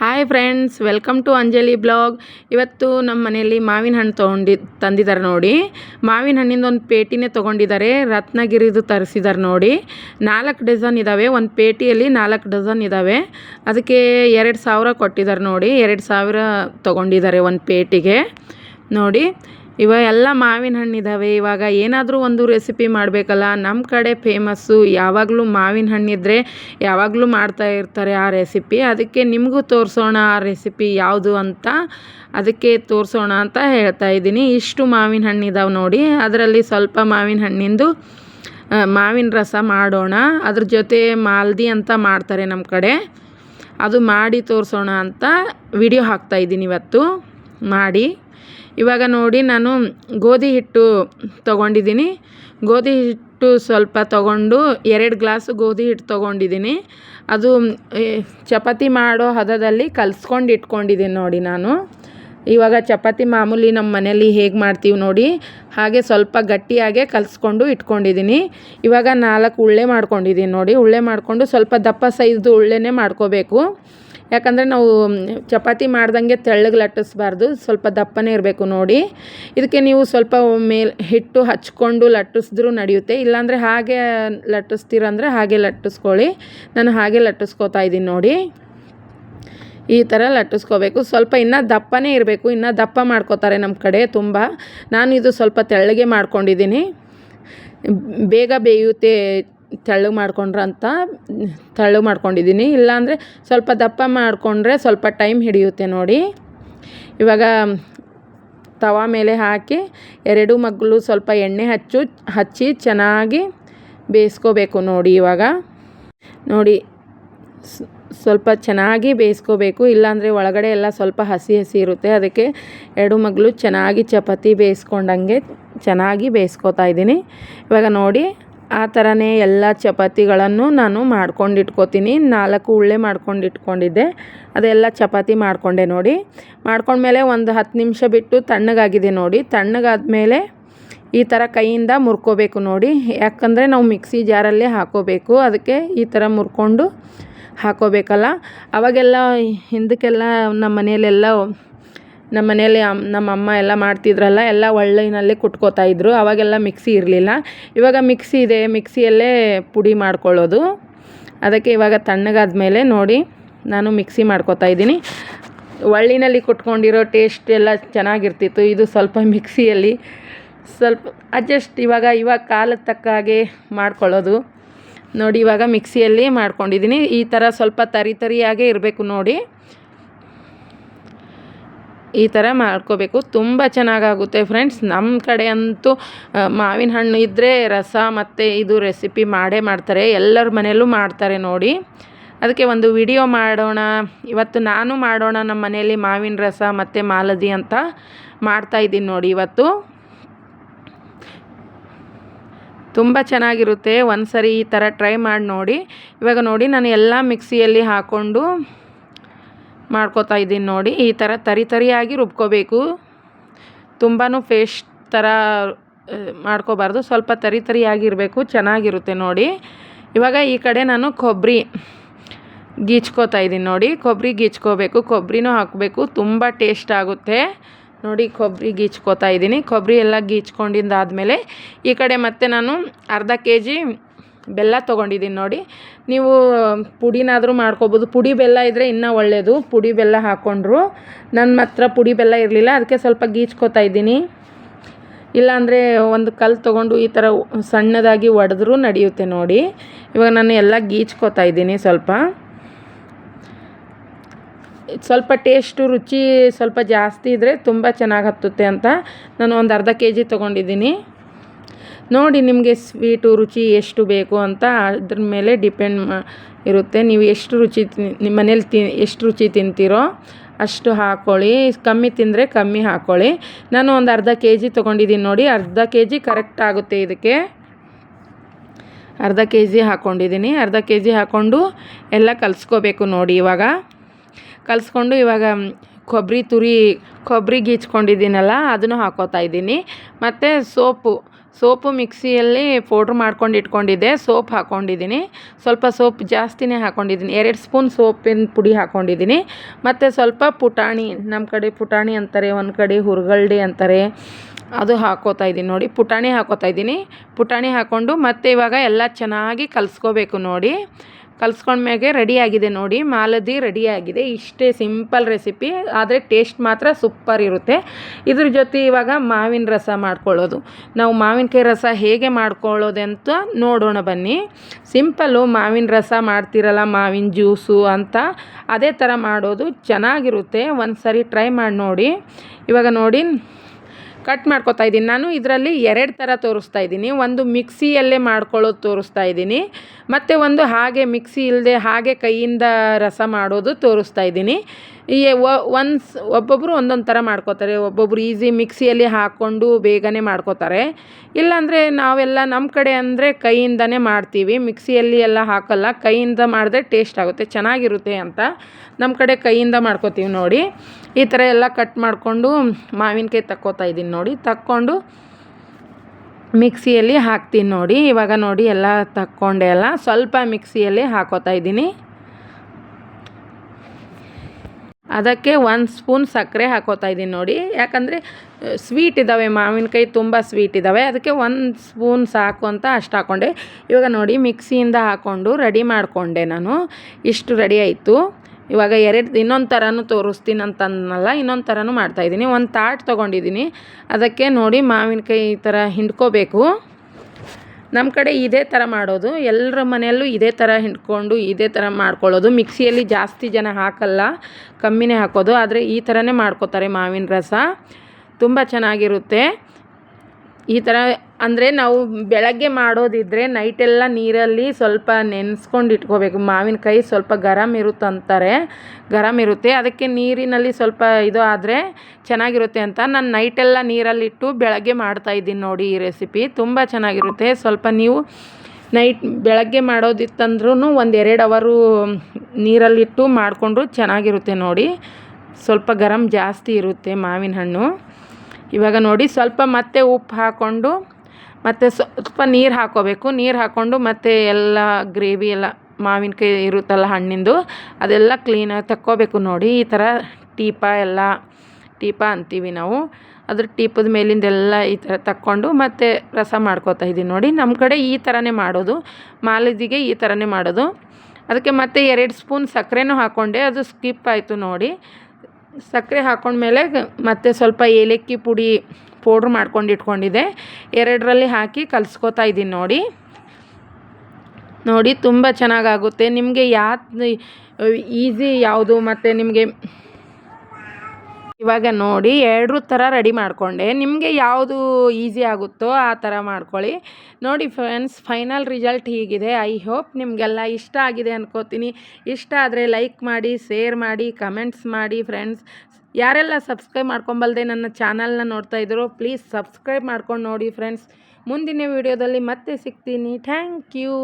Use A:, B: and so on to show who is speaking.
A: Hi friends welcome to Anjali blog ಇವತ್ತು ನಮ್ಮ ಮನೆಯಲ್ಲಿ ಮಾವಿನ ಹಣ್ಣು ತೊಗೊಂಡಿ ತಂದಿದ್ದಾರೆ ನೋಡಿ. ಮಾವಿನ ಹಣ್ಣಿಂದ ಒಂದು ಪೇಟಿನೇ ತೊಗೊಂಡಿದ್ದಾರೆ. ರತ್ನಗಿರಿದು ತರಿಸಿದ್ದಾರೆ ನೋಡಿ. ನಾಲ್ಕು ಡಜನ್ ಇದ್ದಾವೆ ಒಂದು ಪೇಟಿಯಲ್ಲಿ ನಾಲ್ಕು ಡಜನ್ ಇದ್ದಾವೆ ಅದಕ್ಕೆ ಎರಡು ಸಾವಿರ ಕೊಟ್ಟಿದ್ದಾರೆ ನೋಡಿ. ಎರಡು ಸಾವಿರ ತೊಗೊಂಡಿದ್ದಾರೆ ಒಂದು ಪೇಟಿಗೆ. ನೋಡಿ ಇವ ಎಲ್ಲ ಮಾವಿನ ಹಣ್ಣಿದ್ದಾವೆ ಇವಾಗ ಏನಾದರೂ ಒಂದು ರೆಸಿಪಿ ಮಾಡಬೇಕಲ್ಲ ನಮ್ಮ ಕಡೆ ಫೇಮಸ್ಸು ಯಾವಾಗಲೂ ಮಾವಿನ ಹಣ್ಣಿದ್ರೆ ಯಾವಾಗಲೂ ಮಾಡ್ತಾ ಇರ್ತಾರೆ ಆ ರೆಸಿಪಿ ಅದಕ್ಕೆ ನಿಮಗೂ ತೋರಿಸೋಣ ಆ ರೆಸಿಪಿ ಯಾವುದು ಅಂತ. ಅದಕ್ಕೆ ತೋರಿಸೋಣ ಅಂತ ಹೇಳ್ತಾ ಇದ್ದೀನಿ. ಇಷ್ಟು ಮಾವಿನ ಹಣ್ಣಿದಾವೆ ನೋಡಿ. ಅದರಲ್ಲಿ ಸ್ವಲ್ಪ ಮಾವಿನ ಹಣ್ಣಿಂದು ಮಾವಿನ ರಸ ಮಾಡೋಣ. ಅದ್ರ ಜೊತೆ ಮಾಲ್ದಿ ಅಂತ ಮಾಡ್ತಾರೆ ನಮ್ಮ ಕಡೆ. ಅದು ಮಾಡಿ ತೋರಿಸೋಣ ಅಂತ ವಿಡಿಯೋ ಹಾಕ್ತಾಯಿದ್ದೀನಿ ಇವತ್ತು. ಮಾಡಿ. ಇವಾಗ ನೋಡಿ ನಾನು ಗೋಧಿ ಹಿಟ್ಟು ತೊಗೊಂಡಿದ್ದೀನಿ. ಗೋಧಿ ಹಿಟ್ಟು ಸ್ವಲ್ಪ ತೊಗೊಂಡು ಎರಡು ಗ್ಲಾಸ್ ಗೋಧಿ ಹಿಟ್ಟು ತೊಗೊಂಡಿದ್ದೀನಿ. ಅದು ಚಪಾತಿ ಮಾಡೋ ಹದದಲ್ಲಿ ಕಲಿಸ್ಕೊಂಡು ಇಟ್ಕೊಂಡಿದ್ದೀನಿ ನೋಡಿ ನಾನು. ಇವಾಗ ಚಪಾತಿ ಮಾಮೂಲಿ ನಮ್ಮ ಮನೆಯಲ್ಲಿ ಹೇಗೆ ಮಾಡ್ತೀವಿ ನೋಡಿ, ಹಾಗೆ ಸ್ವಲ್ಪ ಗಟ್ಟಿಯಾಗೆ ಕಲಿಸ್ಕೊಂಡು ಇಟ್ಕೊಂಡಿದ್ದೀನಿ. ಇವಾಗ ನಾಲ್ಕು ಉಳ್ಳೆ ಮಾಡ್ಕೊಂಡಿದ್ದೀನಿ ನೋಡಿ. ಉಳ್ಳೆ ಮಾಡಿಕೊಂಡು ಸ್ವಲ್ಪ ದಪ್ಪ ಸೈಜ್ದು ಉಳ್ಳೆನೇ ಮಾಡ್ಕೋಬೇಕು. ಯಾಕಂದರೆ ನಾವು ಚಪಾತಿ ಮಾಡ್ದಂಗೆ ತೆಳ್ಳಗೆ ಲಟ್ಟಿಸ್ಬಾರ್ದು, ಸ್ವಲ್ಪ ದಪ್ಪನೇ ಇರಬೇಕು ನೋಡಿ. ಇದಕ್ಕೆ ನೀವು ಸ್ವಲ್ಪ ಮೇಲ್ ಹಿಟ್ಟು ಹಚ್ಕೊಂಡು ಲಟ್ಟಿಸಿದ್ರೂ ನಡೆಯುತ್ತೆ. ಇಲ್ಲಾಂದರೆ ಹಾಗೆ ಲಟ್ಟಿಸ್ತೀರಂದರೆ ಹಾಗೆ ಲಟ್ಟಿಸ್ಕೊಳ್ಳಿ. ನಾನು ಹಾಗೆ ಲಟ್ಟಿಸ್ಕೊತಾ ಇದ್ದೀನಿ ನೋಡಿ. ಈ ಥರ ಲಟ್ಟಿಸ್ಕೋಬೇಕು. ಸ್ವಲ್ಪ ಇನ್ನೂ ದಪ್ಪನೇ ಇರಬೇಕು. ಇನ್ನೂ ದಪ್ಪ ಮಾಡ್ಕೋತಾರೆ ನಮ್ಮ ಕಡೆ ತುಂಬ. ನಾನು ಇದು ಸ್ವಲ್ಪ ತೆಳ್ಳಗೆ ಮಾಡ್ಕೊಂಡಿದ್ದೀನಿ. ಬೇಗ ಬೇಯುತ್ತೆ ತೆಳ್ಳಗೆ ಮಾಡ್ಕೊಂಡ್ರೆ ಅಂತ ತೆಳ್ಳಗೆ ಮಾಡ್ಕೊಂಡಿದ್ದೀನಿ. ಇಲ್ಲಾಂದರೆ ಸ್ವಲ್ಪ ದಪ್ಪ ಮಾಡಿಕೊಂಡ್ರೆ ಸ್ವಲ್ಪ ಟೈಮ್ ಹಿಡಿಯುತ್ತೆ ನೋಡಿ. ಇವಾಗ ತವಾ ಮೇಲೆ ಹಾಕಿ ಎರಡು ಮಗ್ಗಲು ಸ್ವಲ್ಪ ಎಣ್ಣೆ ಹಚ್ಚು, ಹಚ್ಚಿ ಚೆನ್ನಾಗಿ ಬೇಯಿಸ್ಕೋಬೇಕು ನೋಡಿ ಇವಾಗ. ನೋಡಿ ಸ್ವಲ್ಪ ಚೆನ್ನಾಗಿ ಬೇಯಿಸ್ಕೋಬೇಕು. ಇಲ್ಲಾಂದರೆ ಒಳಗಡೆ ಎಲ್ಲ ಸ್ವಲ್ಪ ಹಸಿ ಹಸಿ ಇರುತ್ತೆ. ಅದಕ್ಕೆ ಎರಡು ಮಗ್ಲು ಚೆನ್ನಾಗಿ ಚಪಾತಿ ಬೇಯಿಸ್ಕೊಂಡಂಗೆ ಚೆನ್ನಾಗಿ ಬೇಯಿಸ್ಕೊತಾ ಇದ್ದೀನಿ. ಇವಾಗ ನೋಡಿ ಆ ಥರನೇ ಎಲ್ಲ ಚಪಾತಿಗಳನ್ನು ನಾನು ಮಾಡ್ಕೊಂಡು ಇಟ್ಕೋತೀನಿ ನಾಲ್ಕು ಉಳ್ಳೆ ಮಾಡ್ಕೊಂಡು ಇಟ್ಕೊಂಡಿದ್ದೆ ಅದೆಲ್ಲ ಚಪಾತಿ ಮಾಡಿಕೊಂಡೆ ನೋಡಿ. ಮಾಡ್ಕೊಂಡ್ಮೇಲೆ ಒಂದು ಹತ್ತು ನಿಮಿಷ ಬಿಟ್ಟು ತಣ್ಣಗಾಗಿದೆ ನೋಡಿ. ತಣ್ಣಗಾದ್ಮೇಲೆ ಈ ಥರ ಕೈಯಿಂದ ಮುರ್ಕೋಬೇಕು ನೋಡಿ. ಯಾಕಂದರೆ ನಾವು ಮಿಕ್ಸಿ ಜಾರಲ್ಲೇ ಹಾಕೋಬೇಕು. ಅದಕ್ಕೆ ಈ ಥರ ಮುರ್ಕೊಂಡು ಹಾಕೋಬೇಕಲ್ಲ. ಅವಾಗೆಲ್ಲ ಹಿಂದಕ್ಕೆಲ್ಲ ನಮ್ಮ ಮನೆಯಲ್ಲೆಲ್ಲ ನಮ್ಮ ಮನೆಯಲ್ಲಿ ನಮ್ಮ ಅಮ್ಮ ಎಲ್ಲ ಮಾಡ್ತಿದ್ರಲ್ಲ, ಎಲ್ಲ ಒಳ್ಳೆಯಲ್ಲೇ ಕುಟ್ಕೋತಾ ಇದ್ದರು ಅವಾಗೆಲ್ಲ ಮಿಕ್ಸಿ ಇರಲಿಲ್ಲ. ಇವಾಗ ಮಿಕ್ಸಿ ಇದೆ. ಮಿಕ್ಸಿಯಲ್ಲೇ ಪುಡಿ ಮಾಡ್ಕೊಳ್ಳೋದು. ಅದಕ್ಕೆ ಇವಾಗ ತಣ್ಣಗಾದ್ಮೇಲೆ ನೋಡಿ ನಾನು ಮಿಕ್ಸಿ ಮಾಡ್ಕೋತಾ ಇದ್ದೀನಿ. ಒಳ್ಳಿನಲ್ಲಿ ಕುಟ್ಕೊಂಡಿರೋ ಟೇಸ್ಟ್ ಎಲ್ಲ ಚೆನ್ನಾಗಿರ್ತಿತ್ತು. ಇದು ಸ್ವಲ್ಪ ಮಿಕ್ಸಿಯಲ್ಲಿ ಸ್ವಲ್ಪ ಅಡ್ಜಸ್ಟ್ ಇವಾಗ ಇವಾಗ ಕಾಲಕ್ಕೆ ತಕ್ಕ ಹಾಗೆ ಮಾಡ್ಕೊಳ್ಳೋದು. ನೋಡಿ ಇವಾಗ ಮಿಕ್ಸಿಯಲ್ಲಿ ಮಾಡ್ಕೊಂಡಿದ್ದೀನಿ. ಈ ಥರ ಸ್ವಲ್ಪ ತರಿ ತರಿಯಾಗೇ ಇರಬೇಕು ನೋಡಿ. ಈ ಥರ ಮಾಡ್ಕೋಬೇಕು. ತುಂಬ ಚೆನ್ನಾಗಾಗುತ್ತೆ ಫ್ರೆಂಡ್ಸ್. ನಮ್ಮ ಕಡೆ ಅಂತೂ ಮಾವಿನ ಹಣ್ಣು ಇದ್ದರೆ ರಸ ಮತ್ತು ಇದು ರೆಸಿಪಿ ಮಾಡೇ ಮಾಡ್ತಾರೆ. ಎಲ್ಲರ ಮನೆಯಲ್ಲೂ ಮಾಡ್ತಾರೆ ನೋಡಿ. ಅದಕ್ಕೆ ಒಂದು ವಿಡಿಯೋ ಮಾಡೋಣ. ಇವತ್ತು ನಾನು ಮಾಡೋಣ ನಮ್ಮ ಮನೆಯಲ್ಲಿ ಮಾವಿನ ರಸ ಮತ್ತು ಮಾಲದಿ ಅಂತ ಮಾಡ್ತಾ ಇದ್ದೀನಿ ನೋಡಿ ಇವತ್ತು. ತುಂಬ ಚೆನ್ನಾಗಿರುತ್ತೆ. ಒಂದು ಸರಿ ಈ ಥರ ಟ್ರೈ ಮಾಡಿ ನೋಡಿ. ಇವಾಗ ನೋಡಿ ನಾನು ಎಲ್ಲ ಮಿಕ್ಸಿಯಲ್ಲಿ ಹಾಕ್ಕೊಂಡು ಮಾಡ್ಕೋತಾ ಇದ್ದೀನಿ ನೋಡಿ, ಈ ಥರ ತರಿ ತರಿಯಾಗಿ ರುಬ್ಕೋಬೇಕು. ತುಂಬಾ ಪೇಸ್ಟ್ ಥರ ಮಾಡ್ಕೋಬಾರ್ದು. ಸ್ವಲ್ಪ ತರಿ ತರಿಯಾಗಿರಬೇಕು, ಚೆನ್ನಾಗಿರುತ್ತೆ ನೋಡಿ. ಇವಾಗ ಈ ಕಡೆ ನಾನು ಕೊಬ್ಬರಿ ಗೀಚ್ಕೋತಾ ಇದ್ದೀನಿ ನೋಡಿ. ಕೊಬ್ಬರಿ ಗೀಚ್ಕೋಬೇಕು ಕೊಬ್ಬರಿನೂ ಹಾಕಬೇಕು. ತುಂಬ ಟೇಸ್ಟ್ ಆಗುತ್ತೆ. ನೋಡಿ ಕೊಬ್ಬರಿ ಗೀಚ್ಕೋತಾ ಇದ್ದೀನಿ. ಕೊಬ್ಬರಿ ಎಲ್ಲ ಗೀಚ್ಕೊಂಡಿದ್ದಾದಮೇಲೆ ಈ ಕಡೆ ಮತ್ತೆ ನಾನು ಅರ್ಧ ಕೆ ಜಿ ಬೆಲ್ಲ ತೊಗೊಂಡಿದ್ದೀನಿ ನೋಡಿ. ನೀವು ಪುಡಿನಾದರೂ ಮಾಡ್ಕೊಬೋದು. ಪುಡಿ ಬೆಲ್ಲ ಇದ್ದರೆ ಇನ್ನೂ ಒಳ್ಳೆಯದು ಪುಡಿ ಬೆಲ್ಲ ಹಾಕ್ಕೊಂಡ್ರು ನನ್ನ ಹತ್ರ ಪುಡಿ ಬೆಲ್ಲ ಇರಲಿಲ್ಲ. ಅದಕ್ಕೆ ಸ್ವಲ್ಪ ಗೀಚ್ಕೋತಾ ಇದ್ದೀನಿ. ಇಲ್ಲಾಂದರೆ ಒಂದು ಕಲ್ಲು ತೊಗೊಂಡು ಈ ಥರ ಸಣ್ಣದಾಗಿ ಒಡೆದ್ರೂ ನಡೆಯುತ್ತೆ ನೋಡಿ. ಇವಾಗ ನಾನು ಎಲ್ಲ ಗೀಚ್ಕೋತಾ ಇದ್ದೀನಿ ಸ್ವಲ್ಪ. ಸ್ವಲ್ಪ ಟೇಸ್ಟು, ರುಚಿ ಸ್ವಲ್ಪ ಜಾಸ್ತಿ ಇದ್ದರೆ ತುಂಬ ಚೆನ್ನಾಗಿ ಹತ್ತುತ್ತೆ ಅಂತ ನಾನು ಒಂದು ಅರ್ಧ ಕೆ ಜಿ ತೊಗೊಂಡಿದ್ದೀನಿ. ನೋಡಿ ನಿಮಗೆ ಸ್ವೀಟು ರುಚಿ ಎಷ್ಟು ಬೇಕು ಅಂತ ಅದ್ರ ಮೇಲೆ ಡಿಪೆಂಡ್ ಇರುತ್ತೆ. ನೀವು ಎಷ್ಟು ರುಚಿ ನಿಮ್ಮ ಮನೇಲಿ ತಿ, ಎಷ್ಟು ರುಚಿ ತಿಂತೀರೋ ಅಷ್ಟು ಹಾಕ್ಕೊಳ್ಳಿ ಕಮ್ಮಿ ತಿಂದರೆ ಕಮ್ಮಿ ಹಾಕ್ಕೊಳ್ಳಿ ನಾನು ಒಂದು ಅರ್ಧ ಕೆ ಜಿ ತೊಗೊಂಡಿದ್ದೀನಿ ನೋಡಿ. ಅರ್ಧ ಕೆ ಜಿ ಕರೆಕ್ಟ್ ಆಗುತ್ತೆ ಇದಕ್ಕೆ. ಅರ್ಧ ಕೆ ಜಿ ಹಾಕ್ಕೊಂಡಿದ್ದೀನಿ ಅರ್ಧ ಕೆ ಜಿ ಹಾಕ್ಕೊಂಡು ಎಲ್ಲ ಕಲಿಸ್ಕೋಬೇಕು ನೋಡಿ ಇವಾಗ. ಕಲಿಸ್ಕೊಂಡು ಇವಾಗ ಕೊಬ್ಬರಿ ತುರಿ ಕೊಬ್ಬರಿ ಗೀಚ್ಕೊಂಡಿದ್ದೀನಲ್ಲ, ಅದನ್ನು ಹಾಕೋತಾ ಇದ್ದೀನಿ. ಮತ್ತು ಸೋಪು. ಸೋಪು ಮಿಕ್ಸಿಯಲ್ಲಿ ಪೌಡ್ರ್ ಮಾಡ್ಕೊಂಡು ಇಟ್ಕೊಂಡಿದ್ದೆ. ಸೋಪ್ ಹಾಕ್ಕೊಂಡಿದ್ದೀನಿ ಸ್ವಲ್ಪ ಸೋಪ್ ಜಾಸ್ತಿನೇ ಹಾಕ್ಕೊಂಡಿದ್ದೀನಿ ಎರಡು ಸ್ಪೂನ್ ಸೋಪಿನ ಪುಡಿ ಹಾಕ್ಕೊಂಡಿದ್ದೀನಿ ಮತ್ತು ಸ್ವಲ್ಪ ಪುಟಾಣಿ, ನಮ್ಮ ಕಡೆ ಪುಟಾಣಿ ಅಂತಾರೆ, ಒಂದು ಕಡೆ ಹುರ್ಗಳ್ಳಿ ಅಂತಾರೆ. ಅದು ಹಾಕೋತಾ ಇದ್ದೀನಿ ನೋಡಿ. ಪುಟಾಣಿ ಹಾಕೋತಾ ಇದ್ದೀನಿ. ಪುಟಾಣಿ ಹಾಕ್ಕೊಂಡು ಮತ್ತೆ ಇವಾಗ ಎಲ್ಲ ಚೆನ್ನಾಗಿ ಕಲಸ್ಕೋಬೇಕು ನೋಡಿ. ಕಲ್ಸ್ಕೊಂಡ್ಮೇಲೆ ರೆಡಿಯಾಗಿದೆ ನೋಡಿ. ಮಾಲದಿ ರೆಡಿಯಾಗಿದೆ ಇಷ್ಟೇ ಸಿಂಪಲ್ ರೆಸಿಪಿ ಆದರೆ ಟೇಸ್ಟ್ ಮಾತ್ರ ಸೂಪರ್ ಇರುತ್ತೆ. ಇದ್ರ ಜೊತೆ ಇವಾಗ ಮಾವಿನ ರಸ ಮಾಡ್ಕೊಳ್ಳೋದು. ನಾವು ಮಾವಿನಕಾಯಿ ರಸ ಹೇಗೆ ಮಾಡ್ಕೊಳ್ಳೋದಂತ ನೋಡೋಣ ಬನ್ನಿ. ಸಿಂಪಲ್ಲು ಮಾವಿನ ರಸ ಮಾಡ್ತಿರಲ್ಲ, ಮಾವಿನ ಜ್ಯೂಸು ಅಂತ. ಅದೇ ಥರ ಮಾಡೋದು ಚೆನ್ನಾಗಿರುತ್ತೆ. ಒಂದು ಸರಿ ಟ್ರೈ ಮಾಡಿ ನೋಡಿ. ಇವಾಗ ನೋಡಿ ಕಟ್ ಮಾಡ್ಕೊತಾ ಇದ್ದೀನಿ. ನಾನು ಇದರಲ್ಲಿ ಎರಡು ಥರ ತೋರಿಸ್ತಾ ಇದ್ದೀನಿ. ಒಂದು ಮಿಕ್ಸಿಯಲ್ಲೇ ಮಾಡ್ಕೊಳ್ಳೋದು ತೋರಿಸ್ತಾ ಇದ್ದೀನಿ. ಮತ್ತು ಒಂದು ಹಾಗೆ ಮಿಕ್ಸಿ ಇಲ್ಲದೆ ಹಾಗೆ ಕೈಯಿಂದ ರಸ ಮಾಡೋದು ತೋರಿಸ್ತಾ ಇದ್ದೀನಿ. ಈ ಒನ್ಸ್ ಒಬ್ಬೊಬ್ಬರು ಒಂದೊಂದು ಥರ ಮಾಡ್ಕೋತಾರೆ. ಒಬ್ಬೊಬ್ರು ಈಸಿ ಮಿಕ್ಸಿಯಲ್ಲಿ ಹಾಕ್ಕೊಂಡು ಬೇಗನೆ ಮಾಡ್ಕೋತಾರೆ. ಇಲ್ಲಾಂದರೆ ನಾವೆಲ್ಲ ನಮ್ಮ ಕಡೆ ಅಂದರೆ ಕೈಯಿಂದನೇ ಮಾಡ್ತೀವಿ. ಮಿಕ್ಸಿಯಲ್ಲಿ ಎಲ್ಲ ಹಾಕಲ್ಲ. ಕೈಯಿಂದ ಮಾಡಿದ್ರೆ ಟೇಸ್ಟ್ ಆಗುತ್ತೆ. ಚೆನ್ನಾಗಿರುತ್ತೆ ಅಂತ ನಮ್ಮ ಕಡೆ ಕೈಯಿಂದ ಮಾಡ್ಕೋತೀವಿ ನೋಡಿ. ಈ ಥರ ಎಲ್ಲ ಕಟ್ ಮಾಡಿಕೊಂಡು ಮಾವಿನಕಾಯಿ ತಕ್ಕೋತಾ ಇದ್ದೀನಿ ನೋಡಿ. ತಕ್ಕೊಂಡು ಮಿಕ್ಸಿಯಲ್ಲಿ ಹಾಕ್ತೀನಿ ನೋಡಿ. ಇವಾಗ ನೋಡಿ ಎಲ್ಲ ತಕ್ಕೊಂಡೆ ಎಲ್ಲ ಸ್ವಲ್ಪ ಮಿಕ್ಸಿಯಲ್ಲಿ ಹಾಕೋತಾ ಇದ್ದೀನಿ. ಅದಕ್ಕೆ ಒಂದು ಸ್ಪೂನ್ ಸಕ್ಕರೆ ಹಾಕೋತಾ ಇದ್ದೀನಿ ನೋಡಿ. ಯಾಕಂದರೆ ಸ್ವೀಟ್ ಇದ್ದಾವೆ, ಮಾವಿನಕಾಯಿ ತುಂಬ ಸ್ವೀಟ್ ಇದ್ದಾವೆ. ಅದಕ್ಕೆ ಒಂದು ಸ್ಪೂನ್ ಸಾಕು ಅಂತ ಅಷ್ಟು ಹಾಕ್ಕೊಂಡೆ ಇವಾಗ ನೋಡಿ ಮಿಕ್ಸಿಯಿಂದ ಹಾಕ್ಕೊಂಡು ರೆಡಿ ಮಾಡಿಕೊಂಡೆ ನಾನು. ಇಷ್ಟು ರೆಡಿ ಆಯಿತು. ಇವಾಗ ಎರಡು, ಇನ್ನೊಂದು ಥರನೂ ತೋರಿಸ್ತೀನಿ ಅಂತಂದನಲ್ಲ ಇನ್ನೊಂದು ಥರನೂ ಮಾಡ್ತಾಯಿದ್ದೀನಿ. ಒಂದು ತಾಟ್ ತೊಗೊಂಡಿದ್ದೀನಿ. ಅದಕ್ಕೆ ನೋಡಿ ಮಾವಿನಕಾಯಿ ಈ ಥರ ಹಿಂಡ್ಕೋಬೇಕು. ನಮ್ಮ ಕಡೆ ಇದೇ ಥರ ಮಾಡೋದು. ಎಲ್ಲರ ಮನೆಯಲ್ಲೂ ಇದೇ ಥರ ಹಿಂಡ್ಕೊಂಡು ಇದೇ ಥರ ಮಾಡ್ಕೊಳ್ಳೋದು. ಮಿಕ್ಸಿಯಲ್ಲಿ ಜಾಸ್ತಿ ಜನ ಹಾಕಲ್ಲ, ಕಮ್ಮಿನೇ ಹಾಕೋದು. ಆದರೆ ಈ ಥರನೇ ಮಾಡ್ಕೋತಾರೆ ಮಾವಿನ ರಸ. ತುಂಬ ಚೆನ್ನಾಗಿರುತ್ತೆ. ಈ ಥರ ಅಂದರೆ ನಾವು ಬೆಳಗ್ಗೆ ಮಾಡೋದಿದ್ದರೆ ನೈಟೆಲ್ಲ ನೀರಲ್ಲಿ ಸ್ವಲ್ಪ ನೆನೆಸ್ಕೊಂಡು ಇಟ್ಕೋಬೇಕು ಮಾವಿನಕಾಯಿ ಸ್ವಲ್ಪ ಗರಮ್ ಇರುತ್ತೆ ಅಂತಾರೆ. ಗರಮ್ ಇರುತ್ತೆ. ಅದಕ್ಕೆ ನೀರಿನಲ್ಲಿ ಸ್ವಲ್ಪ ಇದು ಆದರೆ ಚೆನ್ನಾಗಿರುತ್ತೆ ಅಂತ ನಾನು ನೈಟೆಲ್ಲ ನೀರಲ್ಲಿಟ್ಟು ಬೆಳಗ್ಗೆ ಮಾಡ್ತಾಯಿದ್ದೀನಿ ನೋಡಿ ಈ ರೆಸಿಪಿ ತುಂಬ ಚೆನ್ನಾಗಿರುತ್ತೆ. ಸ್ವಲ್ಪ ನೀವು ನೈಟ್ ಬೆಳಗ್ಗೆ ಮಾಡೋದಿತ್ತಂದ್ರೂ ಒಂದು ಎರಡು ಅವರು ನೀರಲ್ಲಿಟ್ಟು ಮಾಡಿಕೊಂಡ್ರು ಚೆನ್ನಾಗಿರುತ್ತೆ ನೋಡಿ. ಸ್ವಲ್ಪ ಗರಂ ಜಾಸ್ತಿ ಇರುತ್ತೆ ಮಾವಿನ ಹಣ್ಣು. ಇವಾಗ ನೋಡಿ ಸ್ವಲ್ಪ ಮತ್ತೆ ಉಪ್ಪು ಹಾಕ್ಕೊಂಡು ಮತ್ತು ಸ್ವಲ್ಪ ನೀರು ಹಾಕ್ಕೋಬೇಕು ನೀರು ಹಾಕ್ಕೊಂಡು ಮತ್ತು ಎಲ್ಲ ಗ್ರೇವಿ ಎಲ್ಲ ಮಾವಿನಕಾಯಿ ಇರುತ್ತಲ್ಲ ಹಣ್ಣಿಂದು, ಅದೆಲ್ಲ ಕ್ಲೀನಾಗಿ ತಕ್ಕೋಬೇಕು ನೋಡಿ. ಈ ಥರ ಟೀಪ ಎಲ್ಲ, ಟೀಪ ಅಂತೀವಿ ನಾವು. ಅದ್ರ ಟೀಪದ ಮೇಲಿಂದೆಲ್ಲ ಈ ಥರ ತಕ್ಕೊಂಡು ಮತ್ತು ರಸ ಮಾಡ್ಕೋತಾ ಇದ್ದೀನಿ ನೋಡಿ. ನಮ್ಮ ಕಡೆ ಈ ಥರನೇ ಮಾಡೋದು. ಮಾಲದಿಗೆ ಈ ಥರನೇ ಮಾಡೋದು. ಅದಕ್ಕೆ ಮತ್ತೆ ಎರಡು ಸ್ಪೂನ್ ಸಕ್ಕರೆನೂ ಹಾಕ್ಕೊಂಡೆ ಅದು ಸ್ಕಿಪ್ ಆಯಿತು ನೋಡಿ. ಸಕ್ಕರೆ ಹಾಕ್ಕೊಂಡ್ಮೇಲೆ ಮತ್ತು ಸ್ವಲ್ಪ ಏಲಕ್ಕಿ ಪುಡಿ ಪೌಡ್ರ್ ಮಾಡ್ಕೊಂಡು ಇಟ್ಕೊಂಡಿದ್ದೆ. ಎರಡರಲ್ಲಿ ಹಾಕಿ ಕಲಿಸ್ಕೋತಾ ಇದ್ದೀನಿ ನೋಡಿ. ನೋಡಿ, ತುಂಬ ಚೆನ್ನಾಗಾಗುತ್ತೆ. ನಿಮಗೆ ಯಾ ಈಸಿ ಯಾವುದು ಮತ್ತು ನಿಮಗೆ ಇವಾಗ ನೋಡಿ ಎರಡು ಥರ ರೆಡಿ ಮಾಡಿಕೊಂಡೆ. ನಿಮಗೆ ಯಾವುದು ಈಸಿ ಆಗುತ್ತೋ ಆ ಥರ ಮಾಡ್ಕೊಳ್ಳಿ. ನೋಡಿ ಫ್ರೆಂಡ್ಸ್, ಫೈನಲ್ ರಿಸಲ್ಟ್ ಹೀಗಿದೆ. ಐ ಹೋಪ್ ನಿಮಗೆಲ್ಲ ಇಷ್ಟ ಆಗಿದೆ ಅನ್ಕೋತೀನಿ. ಇಷ್ಟ ಆದರೆ ಲೈಕ್ ಮಾಡಿ, ಶೇರ್ ಮಾಡಿ, ಕಮೆಂಟ್ಸ್ ಮಾಡಿ ಫ್ರೆಂಡ್ಸ್. ಯಾರೆಲ್ಲ ಸಬ್ಸ್ಕ್ರೈಬ್ ಮಾಡ್ಕೊಂಬಲ್ದೆ ನನ್ನ ಚಾನಲ್ನ ನೋಡ್ತಾ ಇದ್ರು ಪ್ಲೀಸ್ ಸಬ್ಸ್ಕ್ರೈಬ್ ಮಾಡ್ಕೊಂಡು ನೋಡಿ ಫ್ರೆಂಡ್ಸ್ ಮುಂದಿನ ವೀಡಿಯೋದಲ್ಲಿ ಮತ್ತೆ ಸಿಗ್ತೀನಿ. Thank you